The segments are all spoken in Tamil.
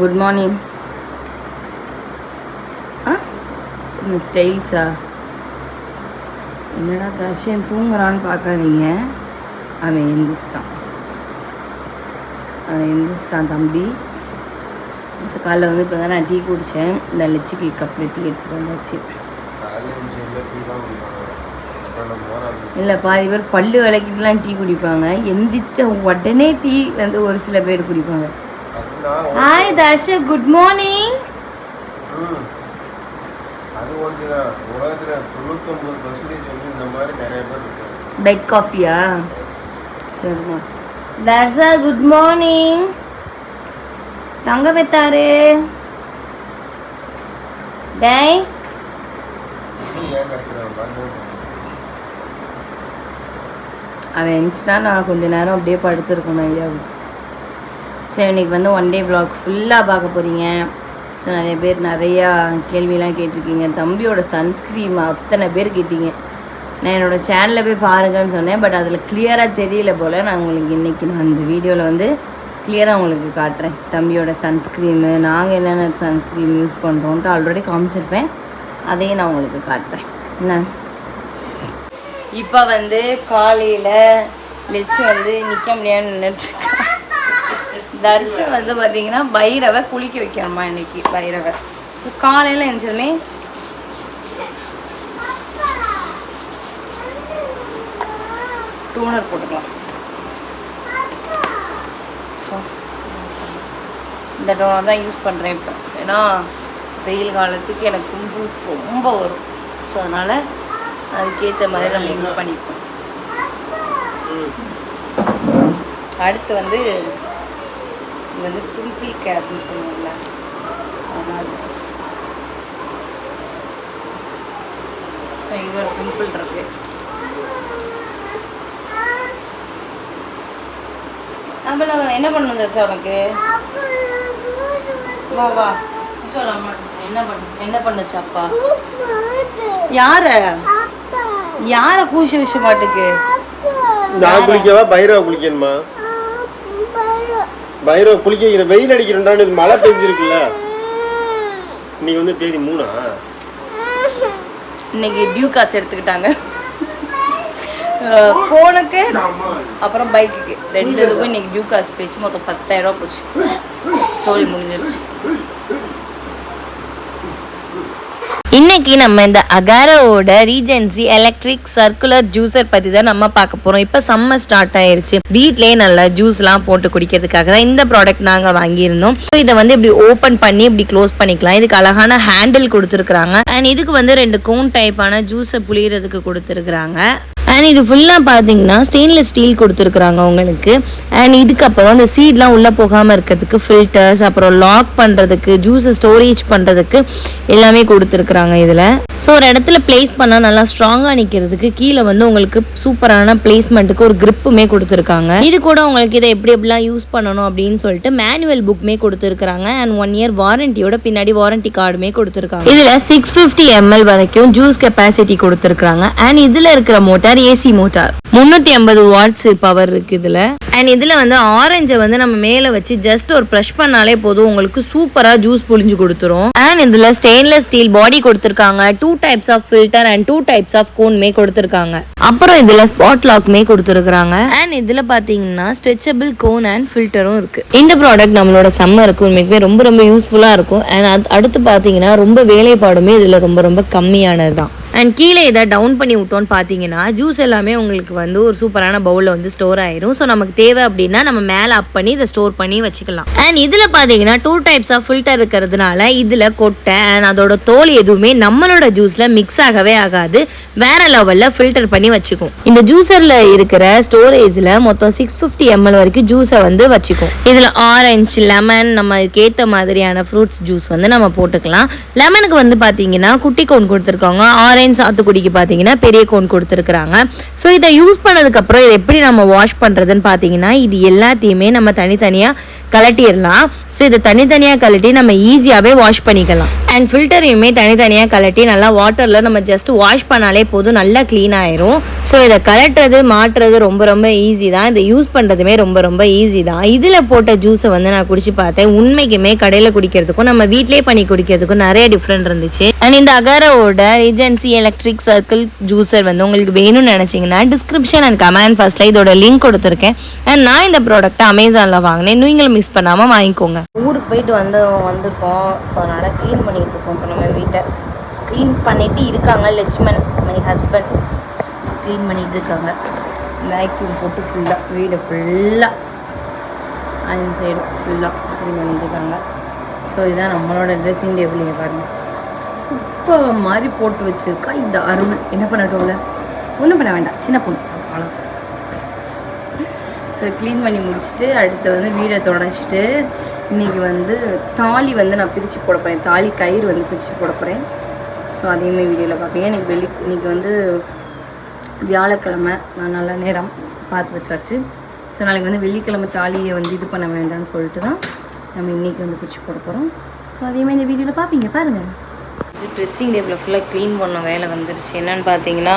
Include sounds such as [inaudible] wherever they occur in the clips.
குட் மார்னிங் ஆ உங்கள் ஸ்டைல்ஸா என்னடா தர்ஷன் தூங்குறான்னு பார்க்காதீங்க. அவன் எந்திரிச்சிட்டான் அவன் எந்திரிச்சிட்டான் தம்பி. காலைல வந்து இப்போ தான் நான் டீ குடித்தேன் இந்த லட்சிக்கு கப்பில் டீ எடுத்துகிட்டு வந்தாச்சு. இல்லை பாதி பேர் பல்லு விளக்கிட்டுலாம் டீ குடிப்பாங்க. எந்திரிச்ச உடனே டீ வந்து ஒரு சில பேர் குடிப்பாங்க. ஹாய் தர்ஷா குட் மார்னிங் அது ஓகே தான். உலகத்துல தொண்ணூத்தொம்பது பர்சன்டேஜ் வந்து இந்த மாதிரி நிறைய பேர் இருக்காங்க. பெட் காஃபியா தர்ஷா குட் மார்னிங் தங்க பெத்தாரு டேய். அவன் எந்திரிச்சிட்டா நான் கொஞ்ச நேரம் அப்படியே படுத்துருக்கணும் ஐயா சரி இன்னைக்கு வந்து ஒன் டே ப்ளாக் ஃபுல்லாக பார்க்க போகிறீங்க ஸோ நிறைய பேர் நிறையா கேள்வியெலாம் கேட்டிருக்கீங்க. தம்பியோட சன்ஸ்க்ரீம் அத்தனை பேர் கேட்டீங்க. நான் என்னோடய சேனலில் போய் பாருங்கன்னு சொன்னேன். பட் அதில் கிளியராக தெரியல போல். நான் உங்களுக்கு இன்றைக்கி நான் இந்த வீடியோவில் வந்து கிளியராக உங்களுக்கு காட்டுறேன். தம்பியோட சன்ஸ்க்ரீமு நாங்கள் என்னென்ன சன்ஸ்க்ரீம் யூஸ் பண்ணுறோன்ட்டு ஆல்ரெடி காமிச்சிருப்பேன். அதையும் நான் உங்களுக்கு காட்டுறேன். என்ன? இப்போ வந்து காலையில் லெச்சு வந்து நிற்க முடியாதுன்னு நின்றுட்டுருக்கேன் தர்சன் வந்து பார்த்தீங்கன்னா பைரவை குளிக்க வைக்கணுமா இன்னைக்கு பைரவை? ஸோ காலையில் எழுந்ததுமே டூனர் போட்டுக்கலாம். ஸோ இந்த டோனர் தான் யூஸ் பண்ணுறேன் இப்போ. ஏன்னா வெயில் காலத்துக்கு எனக்கு பிம்பிள்ஸ் ரொம்ப வரும். ஸோ அதனால் அதுக்கேற்ற மாதிரி நம்ம யூஸ் பண்ணிப்போம். அடுத்து வந்து இது வந்து பிம்பிள் கேப்னு சொல்லுவாங்கல்ல அதனால். ஸோ இங்கே ஒரு பிம்பிள் இருக்கு. நம்மள என்ன பண்ணணும் தோசை உனக்கு? வா வா. சொல்ல என்ன பண்ண என்ன பண்ணுச்சு அப்பா? யார? யார கூஷ விஷ மாட்டுக்கு? நான் குளிக்கவா? பைரவா குளிக்கணுமா? பைரவ குளிக்க வைக்கிற வெயில் அடிக்கிறேன்டான்னு இது மழை பெஞ்சிருக்குல்ல. இன்னைக்கு வந்து தேதி மூணா? இன்னைக்கு டியூ காசு எடுத்துக்கிட்டாங்க. ஃபோனுக்கு அப்புறம் பைக்குக்கு ரெண்டு இதுக்கும் இன்னைக்கு டியூ காசு போயிடுச்சு. மொத்தம் பத்தாயிரம் ரூபா போச்சு. சோழி முடிஞ்சிருச்சு. இன்னைக்கு நம்ம இந்த அகாரோட ரீஜென்சி எலக்ட்ரிக் சர்க்குலர் ஜூஸர் பத்தி தான் நம்ம பார்க்க போறோம். இப்போ சம்மர் ஸ்டார்ட் ஆயிருச்சு. வீட்லயே நல்லா ஜூஸ்லாம் போட்டு குடிக்கிறதுக்காக தான் இந்த ப்ராடக்ட் நாங்க வாங்கியிருந்தோம். ஸோ இதை வந்து இப்படி ஓப்பன் பண்ணி இப்படி க்ளோஸ் பண்ணிக்கலாம். இதுக்கு அழகான ஹேண்டில் கொடுத்துருக்காங்க அண்ட் இதுக்கு வந்து ரெண்டு கோன் டைப்பான ஜூஸை புளியறதுக்கு கொடுத்துருக்குறாங்க. அண்ட் இது ஃபுல்லாக பார்த்தீங்கன்னா ஸ்டெயின்லெஸ் ஸ்டீல் கொடுத்துருக்குறாங்க உங்களுக்கு. அண்ட் இதுக்கப்புறம் அந்த சீட்லாம் உள்ளே போகாமல் இருக்கிறதுக்கு ஃபில்டர்ஸ் அப்புறம் லாக் பண்ணுறதுக்கு ஜூஸை ஸ்டோரேஜ் பண்ணுறதுக்கு எல்லாமே கொடுத்துருக்குறாங்க இதில். ஸோ ஒரு இடத்துல பிளேஸ் பண்ணால் நல்லா ஸ்ட்ராங்காக நிற்கிறதுக்கு கீழே வந்து உங்களுக்கு சூப்பரான பிளேஸ்மெண்ட்டுக்கு ஒரு கிரிப்புமே கொடுத்துருக்காங்க. இது கூட உங்களுக்கு இதை எப்படி எப்படிலாம் யூஸ் பண்ணணும் அப்படின்னு சொல்லிட்டு மேனுவல் புக்மே கொடுத்துருக்காங்க அண்ட் ஒன் இயர் வாரண்டியோட பின்னாடி வாரண்டி கார்டுமே கொடுத்துருக்காங்க. இதில் சிக்ஸ் ஃபிஃப்டி எம்எல் வரைக்கும் ஜூஸ் கெப்பாசிட்டி கொடுத்துருக்காங்க அண்ட் இதில் இருக்கிற மோட்டார் ஏசி மோட்டார். முந்நூற்றி ஐம்பது வாட்ஸ் பவர் இருக்கு இதில். அண்ட் இதில் வந்து ஆரஞ்சை வந்து நம்ம மேலே வச்சு ஜஸ்ட் ஒரு ப்ரஷ் பண்ணாலே போதும். உங்களுக்கு சூப்பராக ஜூஸ் புழிஞ்சு கொடுத்துரும். அண்ட் இதில் ஸ்டெயின்லெஸ் ஸ்டீல் பாடி கொடுத்துருக்காங்க. Two types of filter and two types of கோன்மே கொடுத்துருக்காங்க. அப்புறம் இதில் ஸ்பாட் லாக்மே கொடுத்துருக்காங்க அண்ட் இதில் பார்த்தீங்கன்னா ஸ்ட்ரெச்சபிள் கோன் அண்ட் ஃபில்டரும் இருக்கு. இந்த ப்ராடக்ட் நம்மளோட சம்மருக்கு உண்மைக்குமே ரொம்ப ரொம்ப யூஸ்ஃபுல்லாக இருக்கும். அண்ட் அடுத்து பார்த்தீங்கன்னா ரொம்ப வேலைப்பாடுமே இதில் ரொம்ப ரொம்ப கம்மியானது தான் அண்ட் கீழே இதை டவுன் பண்ணி விட்டோன்னு பார்த்தீங்கன்னா ஜூஸ் எல்லாமே உங்களுக்கு வந்து ஒரு சூப்பரான பவுலில் வந்து ஸ்டோர் ஆயிரும். ஸோ நமக்கு தேவை அப்படின்னா நம்ம மேலே அப் பண்ணி இதை ஸ்டோர் பண்ணி வச்சுக்கலாம். அண்ட் இதில் பார்த்தீங்கன்னா டூ டைப்ஸ் ஆஃப் ஃபில்டர் இருக்கிறதுனால இதில் கொட்டை அண்ட் அதோட தோல் எதுவுமே நம்மளோட ஜூஸில் மிக்ஸ் ஆகவே ஆகாது. வேற லெவலில் ஃபில்டர் பண்ணி வச்சுக்கும். இந்த ஜூஸரில் இருக்கிற ஸ்டோரேஜில் மொத்தம் சிக்ஸ் ஃபிஃப்டி எம்எல் வரைக்கும் ஜூஸை வந்து வச்சுக்கும். இதில் ஆரஞ்சு லெமன் நம்ம ஏற்ற மாதிரியான ஃப்ரூட்ஸ் ஜூஸ் வந்து நம்ம போட்டுக்கலாம். லெமனுக்கு வந்து பார்த்தீங்கன்னா குட்டி கோன் கொடுத்துருக்காங்க ஆரஞ்சு ஆரஞ்சு சாத்துக்குடிக்கு பார்த்தீங்கன்னா பெரிய கோன் கொடுத்துருக்குறாங்க. ஸோ இதை யூஸ் பண்ணதுக்கப்புறம் இதை எப்படி நம்ம வாஷ் பண்ணுறதுன்னு பார்த்தீங்கன்னா இது எல்லாத்தையுமே நம்ம தனித்தனியாக கலட்டிடலாம் ஸோ இதை தனித்தனியாக கலட்டி நம்ம ஈஸியாகவே வாஷ் பண்ணிக்கலாம். அண்ட் ஃபில்டரையுமே தனித்தனியாக கலட்டி நல்லா வாட்டரில் நம்ம ஜஸ்ட் வாஷ் பண்ணாலே போதும் நல்லா க்ளீன் ஆயிரும். ஸோ இதை கலட்டுறது மாட்டுறது ரொம்ப ரொம்ப ஈஸி தான். இதை யூஸ் பண்ணுறதுமே ரொம்ப ரொம்ப ஈஸி தான். இதில் போட்ட ஜூஸை வந்து நான் குடிச்சு பார்த்தேன். உண்மைக்குமே கடையில் குடிக்கிறதுக்கும் நம்ம வீட்டிலே பண்ணி குடிக்கிறதுக்கும் நிறைய டிஃப்ரெண்ட் இருந்துச்சு. அண்ட் இந்த அகாரோட ஏஜென்சி எலக்ட்ரிக் சர்க்கிள் ஜூஸர் வந்து உங்களுக்கு வேணும்னு நினச்சிங்கன்னா டிஸ்கிரிப்ஷன் அண்ட் கமெண்ட் ஃபர்ஸ்ட்டில் இதோட லிங்க் கொடுத்துருக்கேன். அண்ட் நான் இந்த ப்ராடக்ட்டை அமேசானில் வாங்கினேன். நீங்களும் மிஸ் பண்ணாமல் வாங்கிக்கோங்க. ஊருக்கு போயிட்டு வந்து வந்திருக்கோம். ஸோ அதனால் க்ளீன் பண்ணிட்டு இருக்கோம் இப்போ நம்ம வீட்டை. க்ளீன் பண்ணிட்டு இருக்காங்க லட்சுமன் மை ஹஸ்பண்ட் க்ளீன் பண்ணிட்டு இருக்காங்க. வேக்யூம் போட்டு ஃபுல்லாக வீடு ஃபுல்லாக அஞ்சு சைடும் ஃபுல்லாக க்ளீன் பண்ணிட்டு இருக்காங்க. ஸோ இதுதான் நம்மளோட ட்ரெஸ்ஸிங் டேபிள் இங்கே குப்பை மாதிரி போட்டு வச்சிருக்கா இந்த அருள் என்ன பண்ணட்டோம்ல ஒன்றும் பண்ண வேண்டாம். சின்ன பொண்ணு. அவ்வளோ ஸோ க்ளீன் பண்ணி முடிச்சுட்டு அடுத்து வந்து வீடை தொடச்சிட்டு இன்றைக்கி வந்து தாலி வந்து நான் பிரித்து போட போகிறேன் தாலி கயிறு வந்து பிரித்து போட போகிறேன் ஸோ அதையுமே வீடியோவில் பார்ப்பீங்க. இன்றைக்கி வெள்ளி இன்றைக்கி வந்து வியாழக்கிழமை. நான் நல்ல நேரம் பார்த்து வச்சாச்சு. ஸோ நாளைக்கு வந்து வெள்ளிக்கிழமை தாலியை வந்து இது பண்ண வேண்டாம்னு சொல்லிட்டு தான் நம்ம இன்றைக்கி வந்து பிரித்து போட போகிறோம் ஸோ அதையுமே இந்த வீடியோவில் பார்ப்பீங்க. பாருங்கள் ட்ரெஸ்ஸிங் டேபிளை ஃபுல்லாக க்ளீன் பண்ண வேலை வந்துருச்சு. என்னென்னு பார்த்தீங்கன்னா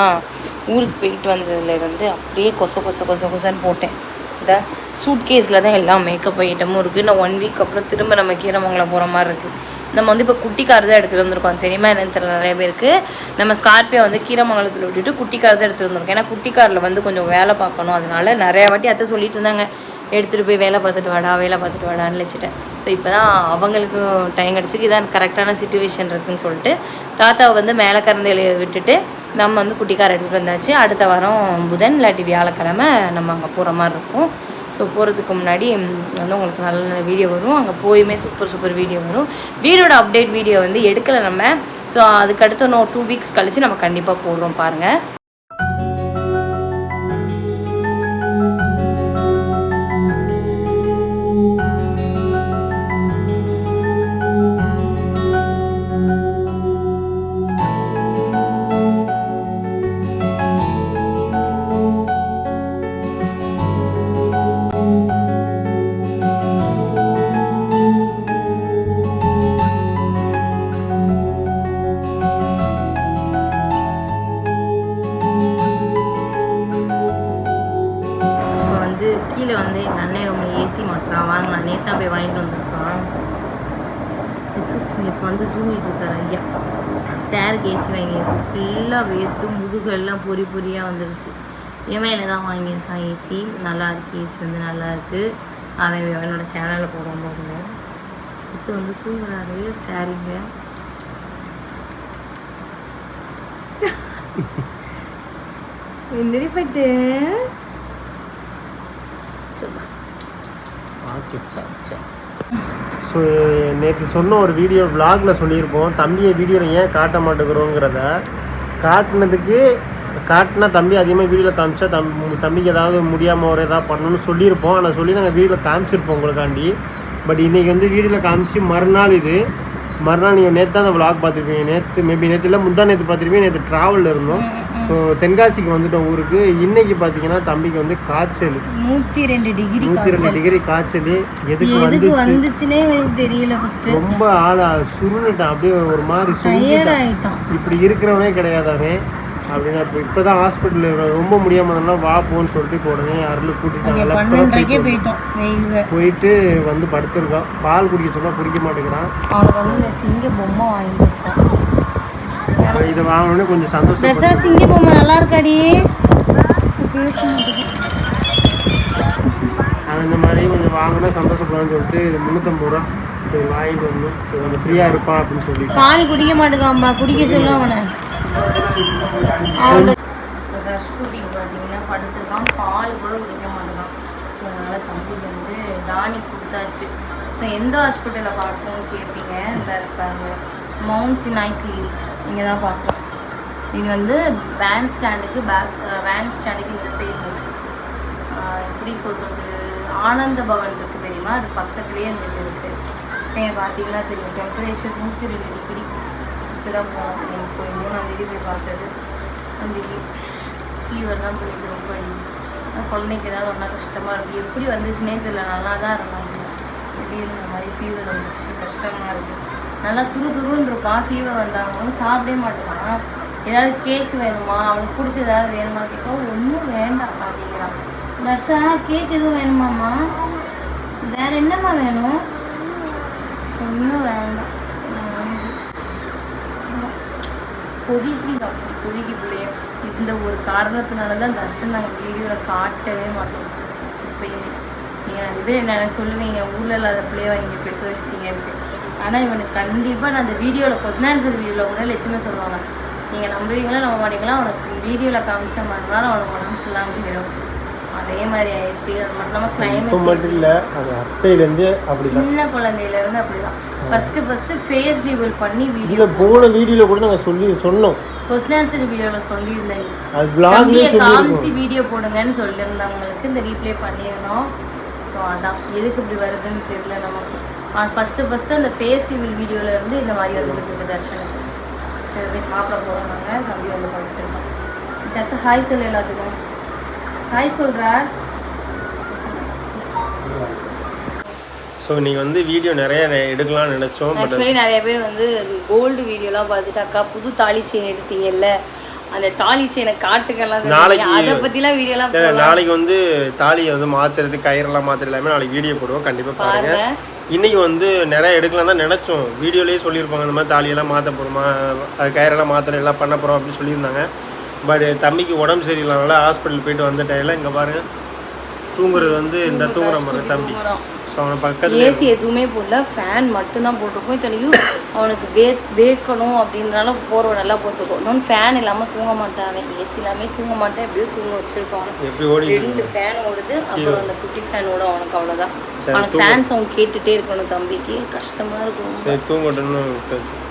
ஊருக்கு போயிட்டு வந்ததுலேருந்து அப்படியே கொச கொச கொச கொசன்னு போட்டேன். இந்த சூட் கேஸில் தான் எல்லா மேக்கப் ஐட்டமும் இருக்குது நான் ஒன் வீக் அப்புறம் திரும்ப நம்ம கீரமங்கலம் போகிற மாதிரி இருக்குது நம்ம வந்து இப்போ குட்டி கார் தான் எடுத்துகிட்டு வந்திருக்கோம். தெரியுமா என்னன்னு தெரியல நிறைய பேருக்கு. நம்ம ஸ்கார்பியோ வந்து கீரமங்கலத்தில் விட்டுட்டு குட்டி கார் தான் எடுத்துகிட்டு வந்திருக்கோம். ஏன்னா குட்டி காரில் வந்து கொஞ்சம் வேலை பார்க்கணும். அதனால நிறையா வாட்டி அதை சொல்லிட்டு இருந்தாங்க. எடுத்துகிட்டு போய் வேலை பார்த்துட்டு வாடா வேலை பார்த்துட்டு வாடான்னு வச்சுட்டேன் ஸோ இப்போ தான் அவங்களுக்கும் டைம் கிடச்சிக்கு இதான் கரெக்டான சுச்சுவேஷன் இருக்குன்னு சொல்லிட்டு தாத்தாவை வந்து மேலே கறந்து விட்டுட்டு நம்ம வந்து குட்டிக்கார எடுத்துகிட்டு வந்தாச்சு. அடுத்த வாரம் புதன் இல்லாட்டி வியாழக்கிழமை நம்ம அங்கே போகிற மாதிரி இருக்கும். ஸோ போகிறதுக்கு முன்னாடி வந்து உங்களுக்கு நல்ல நல்ல வீடியோ வரும். அங்கே போயுமே சூப்பர் சூப்பர் வீடியோ வரும். வீடியோட அப்டேட் வீடியோ வந்து எடுக்கலை நம்ம. ஸோ அதுக்கடுத்து இன்னும் டூ வீக்ஸ் கழித்து நம்ம கண்டிப்பாக போடுறோம் பாருங்கள் கேசி ஏசி வாங்கியிருக்கோம். ஃபுல்லாக வேர்த்து முதுகெல்லாம் பொறி பொறியாக வந்துடுச்சு இவன் என்ன தான் வாங்கியிருக்கான் ஏசி நல்லாயிருக்கு ஏசி வந்து நல்லாயிருக்கு அவன் அவனோட சேனலில் போடும் போதுங்க அடுத்து வந்து தூங்குறாரு. சாரிங்க. என்னடி பட்டு? சார் நேற்று சொன்ன ஒரு வீடியோ விலாகில் சொல்லியிருப்போம். தம்பியை வீடியோவில் ஏன் காட்ட மாட்டேங்கிறோங்கிறத. காட்டினதுக்கு காட்டினா தம்பி அதிகமாக வீடியோவில் காமிச்சா தம் தம்பிக்கு ஏதாவது முடியாமல் ஒரு ஏதாவது பண்ணணும்னு சொல்லியிருப்போம். ஆனால் சொல்லி நாங்கள் வீடியோவில் காமிச்சிருப்போம் உங்களுக்காண்டி. பட் இன்றைக்கி வந்து வீடியோவில் காமிச்சு மறுநாள் இது. மறுநாள் நீங்கள் நேற்று தான் அந்த vlog பார்த்துருப்பீங்க. நேற்று மேபி நேற்று இல்லை முந்தா நேற்று பார்த்துருப்பீங்க. நேற்று ட்ராவலில் இருந்தோம். ஸோ தென்காசிக்கு வந்துட்டோம் ஊருக்கு. இன்னைக்கு பார்த்தீங்கன்னா தம்பிக்கு வந்து காய்ச்சல். நூற்றி ரெண்டு டிகிரி நூற்றி ரெண்டு டிகிரி காய்ச்சல். எதுக்கு எதுக்கு வந்துச்சு? வந்துச்சுன்னே உங்களுக்கு தெரியல ரொம்ப ஆளா சுருண்டுட்டான். அப்படியே ஒரு மாதிரி ஆயிட்டான். இப்படி இருக்கிறவனே கிடையாது அவன். அப்படின்னு இப்போ இப்போ தான் ஹாஸ்பிட்டலில் ரொம்ப முடியாமல் இருந்தாலும் வா போன்னு சொல்லிட்டு இப்போ உடனே அருள் கூட்டிட்டாங்க போயிட்டு வந்து படுத்திருக்கான். பால் குடிக்க சொன்னா குடிக்க மாட்டேங்கிறான். அவனுக்கு வந்து சிங்க பொம்மை வாங்கி கொடுத்தேன். இதை வாங்கணும்னு கொஞ்சம் சந்தோஷப்பட்டு. பிரசா சிங்க பொம்மை நல்லா இருக்காடி பேச இந்த மாதிரி கொஞ்சம் வாங்கினா சந்தோஷப்படுவான்னு சொல்லிட்டு இது முந்நூற்றம்பது ரூபா. சரி வாங்கிட்டு வந்தோம் சரி கொஞ்சம் ஃப்ரீயாக இருப்பான் அப்படின்னு சொல்லிட்டு பால் குடிக்க மாட்டேங்காம்பா குடிக்க சொல்லு அவனை. ஷூட்டிங் பார்த்தீங்கன்னா படுத்துருக்கான் பால் கூட குடிக்க மாட்டேங்கான் ஸோ அதனால் தம்பிக்கு வந்து தானி கொடுத்தாச்சு. ஸோ எந்த ஹாஸ்பிட்டலில் பார்க்கணும்னு கேட்பீங்க இந்த இருப்பாங்க மவுண்ட் சினாய் கிளினிக் இங்கே தான் பார்க்குறோம் இது வந்து வேன் ஸ்டாண்டுக்கு பேக் வேன் ஸ்டாண்டுக்கு இந்த சைடு எப்படி சொல்கிறது ஆனந்த பவன் இருக்குது தெரியுமா? அது பக்கத்துலேயே இந்த இது இருக்குது நீங்கள் பார்த்தீங்கன்னா தெரியும். டெம்பரேச்சர் நூற்றி ரெண்டு டிகிரி இப்போ தான் போனோம். நீங்கள் போய் மூணாந்தேதி போய் பார்த்தது. அந்த ஃபீவர்லாம் போயிட்டு ரொம்ப குழந்தைக்கு ஏதாவது ஒன்றா கஷ்டமாக இருக்குது எப்படி வந்துச்சுன்னே தெரியல நல்லா தான் இருந்தாங்க. திடீர்னு இந்த மாதிரி ஃபீவர் வந்துச்சு கஷ்டமாக இருக்குது நல்லா துரு துருன்னு இருப்பான் ஃபீவர் வந்தாங்களும் சாப்பிடவே மாட்டான் ஏதாவது கேக் வேணுமா? அவனுக்கு பிடிச்ச ஏதாவது வேணுமா கேட்க ஒன்றும் வேண்டாம் அப்படிங்கிறான். நர்ஸா கேக் எதுவும் வேணுமாம்மா? வேற என்னம்மா வேணும்? ஒன்றும் வேண்டாம். கொதிக்கிறான் பொதுக்கி பிள்ளைய. இந்த ஒரு காரணத்தினால தான் தர்ஷன் நாங்கள் வீடியோவில் காட்டவே மாட்டோம். இப்போயுமே. நீங்கள் நிறைய பேர் என்ன சொல்லுவீங்க? ஊரில் இல்லாத பிள்ளைய நீங்கள் பெற்று வச்சிட்டீங்கன்ட்டு ஆனால் இவனுக்கு கண்டிப்பாக நான் அந்த வீடியோவில் கொஸ்டின் ஆன்சர் வீடியோவில் கூட லட்சுமே சொல்லுவாங்க. நீங்கள் நம்புவீங்களா நம்ப மாட்டீங்களா? அவனுக்கு வீடியோவில் காமிச்ச மாதிரினால அவனுக்கு உடம்பு ஃபுல்லாக போயிடும் அதே மாதிரி ஆயிடுச்சு. அது மட்டும் இல்லாமல் இப்போ மட்டும் கிளைமேட் இல்லை அது அப்பையிலேருந்து அப்படிதான். சின்ன குழந்தையில இருந்து அப்படிதான். ஃபர்ஸ்ட் ஃபர்ஸ்ட் ஃபேஸ் ரிவீல் பண்ணி வீடியோ போன வீடியோவில் கூட நாங்கள் சொல்லி சொன்னோம். கொஸ்டின் ஆன்சர் வீடியோவில் சொல்லியிருந்தேன். அது பிளாக்லேயே காமிச்சு வீடியோ போடுங்கன்னு சொல்லியிருந்தவங்களுக்கு இந்த ரீப்ளே பண்ணியிருந்தோம். ஸோ அதான். எதுக்கு இப்படி வருதுன்னு தெரியல நமக்கு. ஃபஸ்ட்டு ஃபஸ்ட்டு அந்த ஃபேஸ் ரிவீல் வீடியோவில் இருந்து இந்த மாதிரி வந்துருக்கு தர்ஷனுக்கு சரி போய் சாப்பிட போகிறோம் நாங்கள் தம்பி வந்து பண்ணிட்டு இருக்கோம் தர்ஷன் ஹாய் சொல்லு எல்லாத்துக்கும். ஹாய் சொல்கிறா ஸோ நீங்கள் வந்து வீடியோ நிறைய எடுக்கலாம்னு நினச்சோம் ஆக்சுவலி நிறைய பேர் வந்து கோல்டு வீடியோலாம் பார்த்துட்டு அக்கா புது தாலி செயின் எடுத்தீங்கல்ல? அந்த தாலி செயினை காட்டுக்கெல்லாம் நாளைக்கு- அதை பற்றிலாம் வீடியோலாம் நாளைக்கு வந்து தாலியை வந்து மாற்றுறது கயிறெல்லாம் மாற்றுறது எல்லாமே நாளைக்கு வீடியோ போடுவோம். கண்டிப்பாக பாருங்க. இன்னைக்கு வந்து நிறைய எடுக்கலாம் தான் நினச்சோம். வீடியோலேயே சொல்லியிருப்பாங்க இந்த மாதிரி தாலியெல்லாம் மாற்ற போகிறோமா அது கயிறெல்லாம் மாற்றணும் எல்லாம் பண்ண போகிறோம் அப்படின்னு சொல்லியிருந்தாங்க. பட் தம்பிக்கு உடம்பு சரியில்லாதனால ஹாஸ்பிட்டல் போயிட்டு வந்த டைமில் இங்கே பாருங்க தூங்குறது வந்து இந்த தூங்குற மாதிரி தம்பி. ஸோ அவனை பக்கத்தில் ஏசி எதுவுமே போடல ஃபேன் மட்டும்தான் போட்டிருக்கோம். இத்தனைக்கும் [coughs] அவனுக்கு வே வேக்கணும் அப்படின்றனால போர்வை நல்லா போத்துக்கும் இன்னொன்று ஃபேன் இல்லாமல் தூங்க மாட்டான் அவன். ஏசி இல்லாமல் தூங்க மாட்டேன். எப்படியோ தூங்க வச்சிருக்கோம் அவனை. எப்படி ஓடி ரெண்டு ஃபேன் ஓடுது. அப்புறம் அந்த குட்டி ஃபேன் ஓடும் அவனுக்கு அவ்வளோதான் அவனுக்கு ஃபேன் சவுண்ட் கேட்டுட்டே இருக்கணும் தம்பிக்கு. கஷ்டமாக இருக்கும். தூங்கட்டும்னு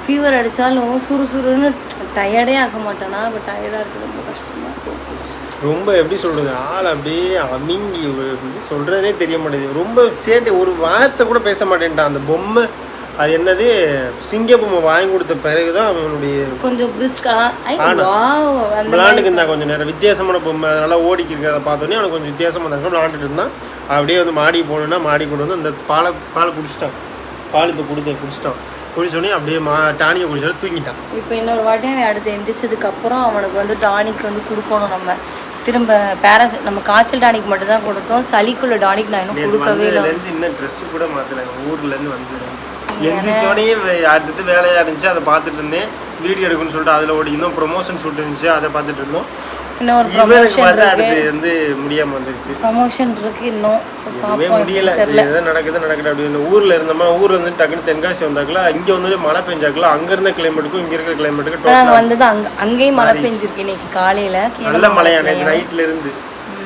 ஃபீவர் அடித்தாலும் சுறுசுறுன்னு டயர்டே ஆக மாட்டானா. பட் டயர்டாக இருக்கு ரொம்ப கஷ்டமாக இருக்கும். ரொம்ப எப்படி சொல்றது ஆள் அப்படியே அமிங்கி சொல்றதே தெரிய மாட்டேங்குது. ரொம்ப சேட்டை ஒரு வார்த்தை கூட பேச மாட்டேன்ட்டான். அந்த பொம்மை அது என்னது சிங்க பொம்மை வாங்கி கொடுத்த பிறகுதான் அவனுடைய கொஞ்சம் விளாண்டுக்கு இருந்தா கொஞ்சம் நேரம். வித்தியாசமான பொம்மை அதனால ஓடிக்கு இருக்கிறத பார்த்தோன்னே அவனுக்கு கொஞ்சம் வித்தியாசமா இருந்தாங்க விளாண்டுட்டு இருந்தான். அப்படியே வந்து மாடி போகணுன்னா மாடி கொண்டு வந்து அந்த பாலை பாலை குடிச்சிட்டான். பால் இப்போ கொடுத்த குடிச்சிட்டான். குடிச்சோடனே அப்படியே மா டானியை குடிச்சாலும் தூங்கிட்டான். இப்போ இன்னொரு வாட்டி அடுத்து எந்திரிச்சதுக்கு அப்புறம் அவனுக்கு வந்து டானிக் வந்து கொடுக்கணும் நம்ம. திரும்ப பேராசி நம்ம காய்ச்சல் டானிக் மட்டும் தான் கொடுத்தோம். சளிக்குள்ள டானிக் நான் இன்னும் கொடுக்கவே இல்லை. இன்னும் ட்ரெஸ் கூட மாற்றலைங்க ஊர்லேருந்து வந்து எந்திரிச்சோடனே அடுத்தது வேலையாக இருந்துச்சு. அதை பார்த்துட்டு இருந்தேன். வீடியோ எடுக்கணும்னு சொல்லிட்டு அதில் ஓடி இன்னும் ப்ரொமோஷன் ஷூட் இருந்துச்சு அதை பார்த்துட்டு இருந்தோம். இன்னொரு இவனுக்கு ப்ரமோஷன் பார்த்தா இருக்கு அடுத்து வந்து முடியாமல் வந்துருச்சு. ப்ரமோஷன் இருக்கு இன்னும். So, எதுவுமே பார்ப்போம் முடியல. சரி எதாவது நடக்குது நடக்குது அப்படின்னு ஊர்ல இருந்தோமா ஊர்ல இருந்து டக்குன்னு தென்காசி வந்தாக்கல இங்க வந்து மழை பெஞ்சாக்கல அங்க இருந்த கிளைமேட்டுக்கும் இங்க இருக்கிற கிளைமேட்டுக்கும் நாங்க வந்தது அங்க அங்கேயும் மழை பெஞ்சிருக்கு இன்னைக்கு காலையில. நல்ல மழையா நேற்று நைட்ல இருந்து.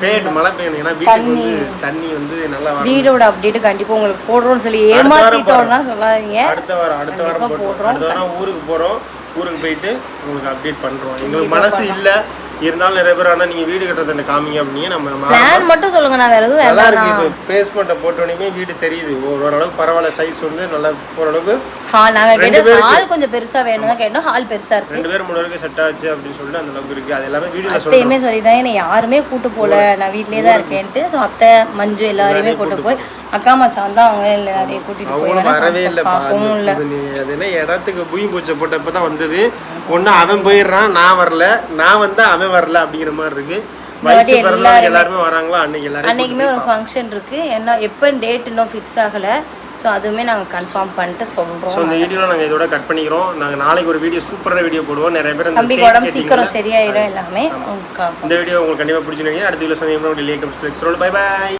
பேட்டு மழை பெய்யணும். ஏன்னா வீட்டுக்கு வந்து தண்ணி வந்து நல்லா வீடோட அப்டேட் கண்டிப்பா உங்களுக்கு போடுறோம்னு சொல்லி ஏமாத்திட்டோம்னா சொல்லாதீங்க. அடுத்த வாரம் அடுத்த வாரம் போட்டுருவோம் அடுத்த வாரம் ஊருக்கு போறோம். ஊருக்கு போயிட்டு உங்களுக்கு அப்டேட் பண்றோம். எங்களுக்கு மனசு இல்ல. இருந்தாலும் நிறைய பேர் ஆனா நீங்க வீடு கட்டுறதை எனக்கு காமிங்க அப்படிங்க நம்ம பிளான் மட்டும் சொல்லுங்க நான் வேற எதுவும் நல்லா இருக்கு. இப்போ பேஸ்மெண்ட்டை போட்டோடனே வீடு தெரியுது. ஓரளவுக்கு பரவாயில்ல சைஸ் வந்து நல்லா ஓரளவுக்கு ஹால் நாங்க கேட்டோம் பேருக்கு. ஹால் கொஞ்சம் பெருசா வேணும் தான் கேட்டோம். ஹால் பெருசா இருக்கு. ரெண்டு பேரும் மூணு வரைக்கும் செட் ஆச்சு அப்படின்னு சொல்லிட்டு அந்த அளவுக்கு இருக்கு. அது எல்லாமே வீடியோல சொல்றோம். அத்தையுமே சொல்லிட்டேன் என்னை யாருமே கூட்டு போல. நான் வீட்லயே தான் இருக்கேன்ட்டு. ஸோ அத்தை மஞ்சு எல்லாரையுமே கூட்டு போய் அக்கா மச்சான் தான் அவங்க எல்லாரையும் கூட்டிட்டு போய் வரவே இல்லை பார்க்கவும் இல்லை. அது என்ன இடத்துக்கு பூமி பூச்சை போட்டப்ப தான் வந்தது. ஒண்ணு அவன் போயிடுறான் நான் வரல. நான் வந்தா அவன் வரல அப்படிங்கிற மாதிரி இருக்கு. எல்லாருமே வராங்களா? அன்னைக்கு எல்லாரும் அன்னைக்குமே ஒரு ஃபங்க்ஷன் இருக்கு. என்ன எப்போ டேட் இன்னும் ஃபிக்ஸ் ஆகல. ஸோ அதுவுமே நாங்கள் கன்ஃபார்ம் பண்ணிட்டு ஸோ சொல்றோம் இந்த வீடியோவில் நாங்கள் இதோட கட் பண்ணிக்கிறோம். நாங்கள் நாளைக்கு ஒரு வீடியோ சூப்பரான வீடியோ போடுவோம். நிறைய பேர் chain உடம்பு. சீக்கிரம் சரியாயிடும் எல்லாமே. உங்களுக்கு இந்த வீடியோ உங்களுக்கு கண்டிப்பாக பிடிச்சிருக்கீங்க அடுத்த வீடியோ சந்திக்கும் லேக் பை பாய்